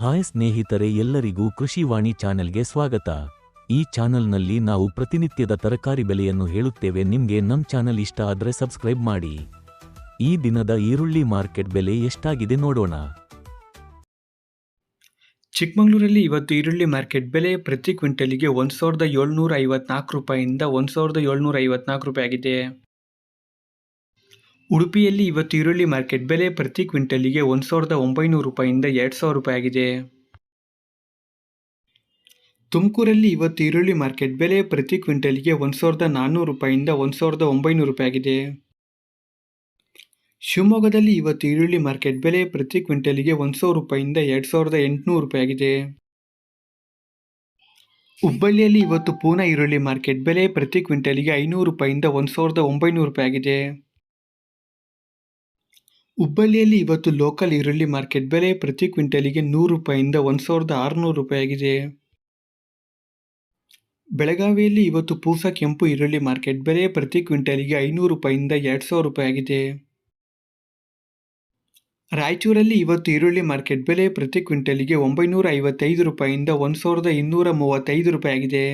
Hi ಸ್ನೇಹಿತರೆ ಎಲ್ಲರಿಗೂ ಕೃಷಿವಾಣಿ ಚಾನೆಲ್ಗೆ ಸ್ವಾಗತ. ಈ ಚಾನೆಲ್ನಲ್ಲಿ ನಾವು ಪ್ರತಿನಿತ್ಯದ ತರಕಾರಿ ಬೆಲೆಯನ್ನು ಹೇಳುತ್ತೇವೆ. ನಿಮಗೆ ನಮ್ಮ ಚಾನೆಲ್ ಇಷ್ಟ ಆದರೆ ಸಬ್ಸ್ಕ್ರೈಬ್ ಮಾಡಿ. ಈ ದಿನದ ಈರುಳ್ಳಿ ಮಾರ್ಕೆಟ್ ಬೆಲೆ ಎಷ್ಟಾಗಿದೆ ನೋಡೋಣ. ಚಿಕ್ಕಮಗಳೂರಲ್ಲಿ ಇವತ್ತು ಈರುಳ್ಳಿ ಮಾರ್ಕೆಟ್ ಬೆಲೆ ಪ್ರತಿ ಕ್ವಿಂಟಲಿಗೆ ಒಂದು ಸಾವಿರದ ಏಳ್ನೂರ ಐವತ್ನಾಲ್ಕು ರೂಪಾಯಿಂದ ಒಂದು ಸಾವಿರದ ಏಳ್ನೂರ ಐವತ್ನಾಲ್ಕು ರೂಪಾಯಿ ಆಗಿದೆ. ಉಡುಪಿಯಲ್ಲಿ ಇವತ್ತು ಈರುಳ್ಳಿ ಮಾರ್ಕೆಟ್ ಬೆಲೆ ಪ್ರತಿ ಕ್ವಿಂಟಲಿಗೆ ಒಂದು ಸಾವಿರದ ಒಂಬೈನೂರು ರೂಪಾಯಿಂದ ಎರಡು ಸಾವಿರ ರೂಪಾಯಿ ಆಗಿದೆ. ತುಮಕೂರಲ್ಲಿ ಇವತ್ತು ಈರುಳ್ಳಿ ಮಾರ್ಕೆಟ್ ಬೆಲೆ ಪ್ರತಿ ಕ್ವಿಂಟಲಿಗೆ ಒಂದು ಸಾವಿರದ ನಾನ್ನೂರು ರೂಪಾಯಿಂದ ಒಂದು ಸಾವಿರದ ಒಂಬೈನೂರು ರೂಪಾಯಿ ಆಗಿದೆ. ಶಿವಮೊಗ್ಗದಲ್ಲಿ ಇವತ್ತು ಈರುಳ್ಳಿ ಮಾರ್ಕೆಟ್ ಬೆಲೆ ಪ್ರತಿ ಕ್ವಿಂಟಲಿಗೆ ಒಂದು ಸಾವಿರ ರೂಪಾಯಿಂದ ಎರಡು ಸಾವಿರದ ಎಂಟುನೂರು ರೂಪಾಯಿ ಆಗಿದೆ. ಹುಬ್ಬಳ್ಳಿಯಲ್ಲಿ ಇವತ್ತು ಪೂನಾ ಈರುಳ್ಳಿ ಮಾರ್ಕೆಟ್ ಬೆಲೆ ಪ್ರತಿ ಕ್ವಿಂಟಲಿಗೆ ಐನೂರು ರೂಪಾಯಿಂದ ಒಂದು ಸಾವಿರದ ಒಂಬೈನೂರು ರೂಪಾಯಿ ಆಗಿದೆ. ಹುಬ್ಬಳ್ಳಿಯಲ್ಲಿ ಇವತ್ತು ಲೋಕಲ್ ಈರುಳ್ಳಿ ಮಾರ್ಕೆಟ್ ಬೆಲೆ ಪ್ರತಿ ಕ್ವಿಂಟಲಿಗೆ ನೂರು ರೂಪಾಯಿಂದ ಒಂದು ಸಾವಿರದ ಆರುನೂರು ರೂಪಾಯಿ ಆಗಿದೆ ಬೆಳಗಾವಿಯಲ್ಲಿ ಇವತ್ತು ಪೂಸ ಕೆಂಪು ಈರುಳ್ಳಿ ಮಾರ್ಕೆಟ್ ಬೆಲೆ ಪ್ರತಿ ಕ್ವಿಂಟಲಿಗೆ ಐನೂರು ರೂಪಾಯಿಂದ ಎರಡು ಸಾವಿರ ರೂಪಾಯಿ ಆಗಿದೆ ರಾಯಚೂರಲ್ಲಿ ಇವತ್ತು ಈರುಳ್ಳಿ ಮಾರ್ಕೆಟ್ ಬೆಲೆ ಪ್ರತಿ ಕ್ವಿಂಟಲಿಗೆ ಒಂಬೈನೂರ ಐವತ್ತೈದು ರೂಪಾಯಿಯಿಂದ ಒಂದು ಸಾವಿರದ ಇನ್ನೂರ ಮೂವತ್ತೈದು ರೂಪಾಯಿ ಆಗಿದೆ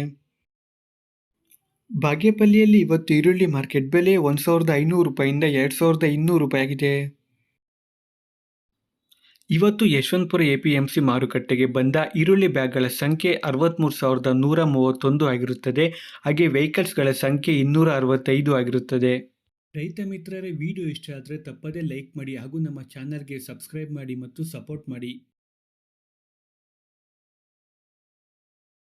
ಬಾಗೇಪಲ್ಲಿಯಲ್ಲಿ ಇವತ್ತು ಈರುಳ್ಳಿ ಮಾರ್ಕೆಟ್ ಬೆಲೆ ಒಂದು ಸಾವಿರದ ಐನೂರು ರೂಪಾಯಿಂದ ಎರಡು ಸಾವಿರದ ಇನ್ನೂರು ರೂಪಾಯಿ ಆಗಿದೆ ಇವತ್ತು Yeshwanthpur A P M C ಮಾರುಕಟ್ಟೆಗೆ ಬಂದ ಈರುಳ್ಳಿ ಬ್ಯಾಗ್ಗಳ ಸಂಖ್ಯೆ ಅರವತ್ತ್ಮೂರು ಸಾವಿರದ ನೂರ ಮೂವತ್ತೊಂದು ಆಗಿರುತ್ತದೆ. ಹಾಗೆ ವೆಹಿಕಲ್ಸ್ಗಳ ಸಂಖ್ಯೆ ಇನ್ನೂರ ಅರವತ್ತೈದು ಆಗಿರುತ್ತದೆ. ರೈತ ಮಿತ್ರರೇ, ವಿಡಿಯೋ ಇಷ್ಟ ಆದರೆ ತಪ್ಪದೇ ಲೈಕ್ ಮಾಡಿ ಹಾಗೂ ನಮ್ಮ ಚಾನಲ್ಗೆ ಸಬ್ಸ್ಕ್ರೈಬ್ ಮಾಡಿ ಮತ್ತು ಸಪೋರ್ಟ್ ಮಾಡಿ.